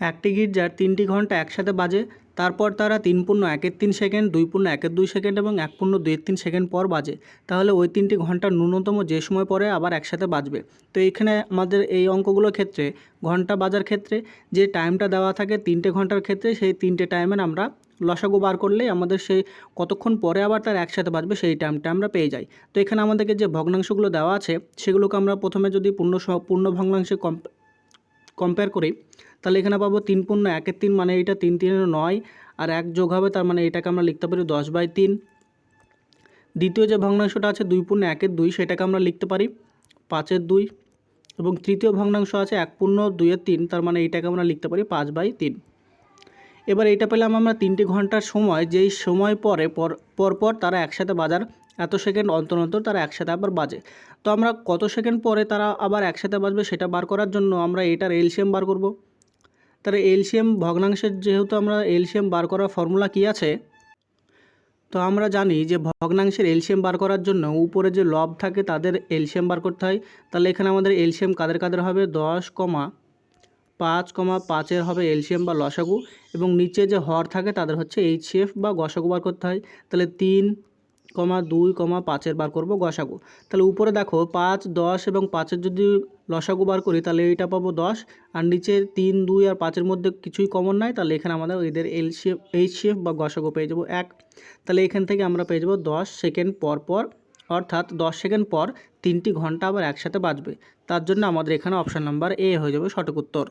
একটি গির্জার তিনটি ঘণ্টা একসাথে বাজে, তারপর তারা তিন পূর্ণ একের তিন সেকেন্ড, দুই পূর্ণ একের দুই সেকেন্ড এবং এক পূর্ণ দুইয়ের তিন সেকেন্ড পর বাজে। তাহলে ওই তিনটি ঘণ্টার ন্যূনতম যে সময় পরে আবার একসাথে বাজবে। তো এখানে আমাদের এই অঙ্কগুলোর ক্ষেত্রে, ঘণ্টা বাজার ক্ষেত্রে যে টাইমটা দেওয়া থাকে তিনটে ঘণ্টার ক্ষেত্রে, সেই তিনটে টাইমের আমরা লসাগু বার করলেই আমাদের সেই কতক্ষণ পরে আবার তার একসাথে বাজবে সেই টাইমটা আমরা পেয়ে যাই। তো এখানে আমাদেরকে যে ভগ্নাংশগুলো দেওয়া আছে, সেগুলোকে আমরা প্রথমে যদি পূর্ণ পূর্ণ ভগ্নাংশে কম কম্পেয়ার করি তাহলে এখানে পাবো তিন পূর্ণ একের তিন মানে এটা তিন তিনের নয়, আর এক যোগ হবে তার মানে এটাকে আমরা লিখতে পারি দশ বাই তিন। দ্বিতীয় যে ভগ্নাংশটা আছে দুই পূর্ণ একের দুই, সেটাকে আমরা লিখতে পারি পাঁচের দুই। এবং তৃতীয় ভগ্নাংশ আছে এক পূর্ণ দুইয়ের তিন, তার মানে এইটাকে আমরা লিখতে পারি পাঁচ বাই তিন। এবার এইটা পেলাম আমরা তিনটি ঘণ্টার সময়, যেই সময় পরে পর পর পর তারা একসাথে বাজার, এত সেকেন্ড অন্তর অন্তর তারা একসাথে আবার বাজে। তো আমরা কত সেকেন্ড পরে তারা আবার একসাথে বাজবে সেটা বার করার জন্য আমরা এটার এলসিএম বার করব। তার এলসিএম ভগ্নাংশের যেহেতু আমরা এলসিএম বার করার ফর্মুলা কী আছে? তো আমরা জানি যে ভগ্নাংশের এলসিএম বার করার জন্য উপরে যে লব থাকে তাদের এলসিএম বার করতে হয়। তাহলে এখানে আমাদের এলসিএম কাদের কাদের হবে? দশ কমা পাঁচ কমা পাঁচের হবে এলসিএম বা লসাগু এবং নিচে যে হর থাকে তাদের হচ্ছে এইচসিএফ বা গসাগু বার করতে হয়। তাহলে তিন কমা দুই কমা পাঁচের বার করব গসাগু। তাহলে উপরে দেখো পাঁচ, দশ এবং পাঁচের যদি লসাগু বার করি, তাহলে এইটা পাবো দশ। আর নিচে তিন, দুই আর পাঁচের মধ্যে কিছুই কমন নাই, তাহলে এখানে আমাদের এদের এলসিএফ এইচসিএফ বা গসাগু পেয়ে যাব এক। তাহলে এখান থেকে আমরা পেয়ে যাব দশ সেকেন্ড পর পর, অর্থাৎ দশ সেকেন্ড পর তিনটি ঘণ্টা আবার একসাথে বাজবে। তার জন্য আমাদের এখানে অপশান নাম্বার এ হয়ে যাবে সঠিক উত্তর।